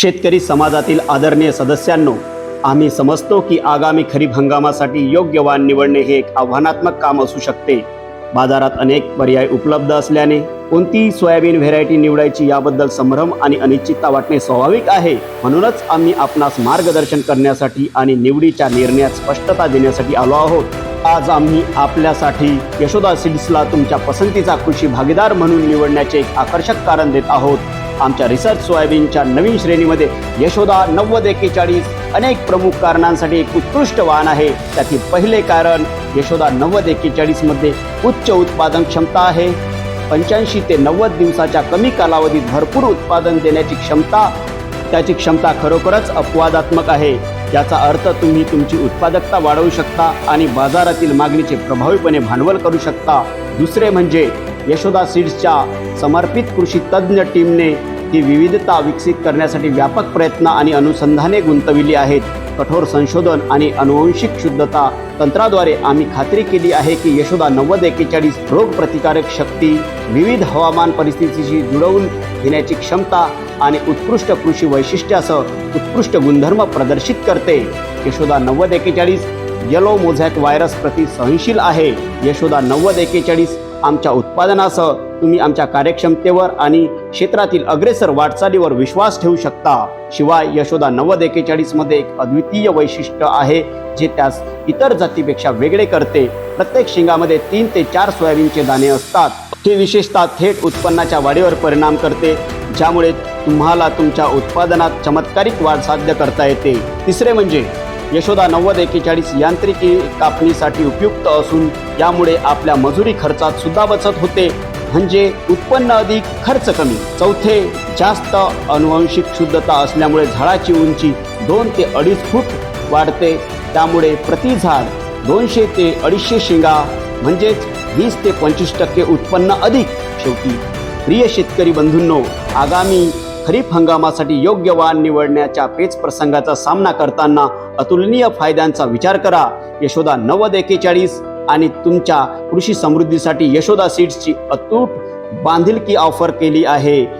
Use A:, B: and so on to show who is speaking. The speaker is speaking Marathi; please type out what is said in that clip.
A: शेतकरी समाजातील आदरणीय सदस्यांनो आम्ही समजतो की आगामी खरीप हंगामासाठी योग्य वाण निवडणे हे एक आव्हानात्मक काम असू शकते. बाजारात अनेक पर्याय उपलब्ध असल्याने कोणतीही सोयाबीन व्हेरायटी निवडायची याबद्दल संभ्रम आणि अनिश्चितता वाटणे स्वाभाविक आहे. म्हणूनच आम्ही आपणास मार्गदर्शन करण्यासाठी आणि निवडीच्या निर्णयात स्पष्टता देण्यासाठी आलो आहोत. आज आम्ही आपल्यासाठी यशोदा सीड्सला तुमच्या पसंतीचा कृषी भागीदार म्हणून निवडण्याचे एक आकर्षक कारण देत आहोत. आमच्या रिसर्च सोयाबीनच्या नवीन श्रेणीमध्ये यशोदा नव्वद एकेचाळीस अनेक प्रमुख कारणांसाठी एक उत्कृष्ट वाहन आहे. त्यातील पहिले कारण यशोदा नव्वद एकेचाळीसमध्ये उच्च उत्पादन क्षमता आहे. पंच्याऐंशी ते नव्वद दिवसाच्या कमी कालावधीत भरपूर उत्पादन देण्याची क्षमता त्याची क्षमता खरोखरच अपवादात्मक आहे. याचा अर्थ तुम्ही तुमची उत्पादकता वाढवू शकता आणि बाजारातील मागणीचे प्रभावीपणे भांडवल करू शकता. दुसरे म्हणजे यशोदा सीड्सच्या समर्पित कृषी तज्ज्ञ टीमने ही विविधता विकसित करण्यासाठी व्यापक प्रयत्न आणि अनुसंधाने गुंतविली आहेत. कठोर संशोधन आणि अनुवंशिक शुद्धता तंत्राद्वारे आम्ही खात्री केली आहे की यशोदा नव्वद एकेचाळीस रोग प्रतिकारक शक्ती विविध हवामान परिस्थितीशी जुळवून घेण्याची क्षमता आणि उत्कृष्ट कृषी वैशिष्ट्यासह उत्कृष्ट गुणधर्म प्रदर्शित करते. यशोदा नव्वद एकेचाळीस येलो मोझॅक व्हायरस प्रति सहनशील आहे. यशोदा नव्वद एकेचाळीस आमच्या उत्पादनासह तुम्ही आमच्या कार्यक्षमतेवर आणि क्षेत्रातील अग्रेसर वाटचालीवर विश्वास ठेवू शकता. शिवाय यशोदा नव्वद एकेचाळीसमध्ये एक अद्वितीय वैशिष्ट्य आहे जे त्यास इतर जातीपेक्षा वेगळे करते. प्रत्येक शिंगामध्ये तीन ते चार सोयाबीनचे दाणे असतात. ते विशेषतः थेट उत्पन्नाच्या वाढीवर परिणाम करते ज्यामुळे तुम्हाला तुमच्या उत्पादनात चमत्कारिक वाढ साध्य करता येते. तिसरे म्हणजे यशोदा नव्वद एकेचाळीस यांत्रिकी कापणीसाठी उपयुक्त असून यामुळे आपल्या मजुरी खर्चात सुद्धा बचत होते. म्हणजे उत्पन्न अधिक खर्च कमी. चौथे जास्त अनुवंशिक शुद्धता असल्यामुळे झाडाची उंची दोन ते अडीच फूट वाढते. त्यामुळे प्रति झाड दोनशे ते अडीचशे शेंगा म्हणजेच वीस ते पंचवीस टक्के उत्पन्न अधिक. शेवटी प्रिय शेतकरी बंधूंनो आगामी खरीप हंगामासाठी योग्य वाण निवडण्याच्या पेच प्रसंगाचा सामना करताना अतुलनीय फायद्यांचा विचार करा. यशोदा नव्वद एकेचाळीस आणि तुमच्या कृषी समृद्धीसाठी यशोदा सीड्सची अतूट बांधिलकी ऑफर केली आहे.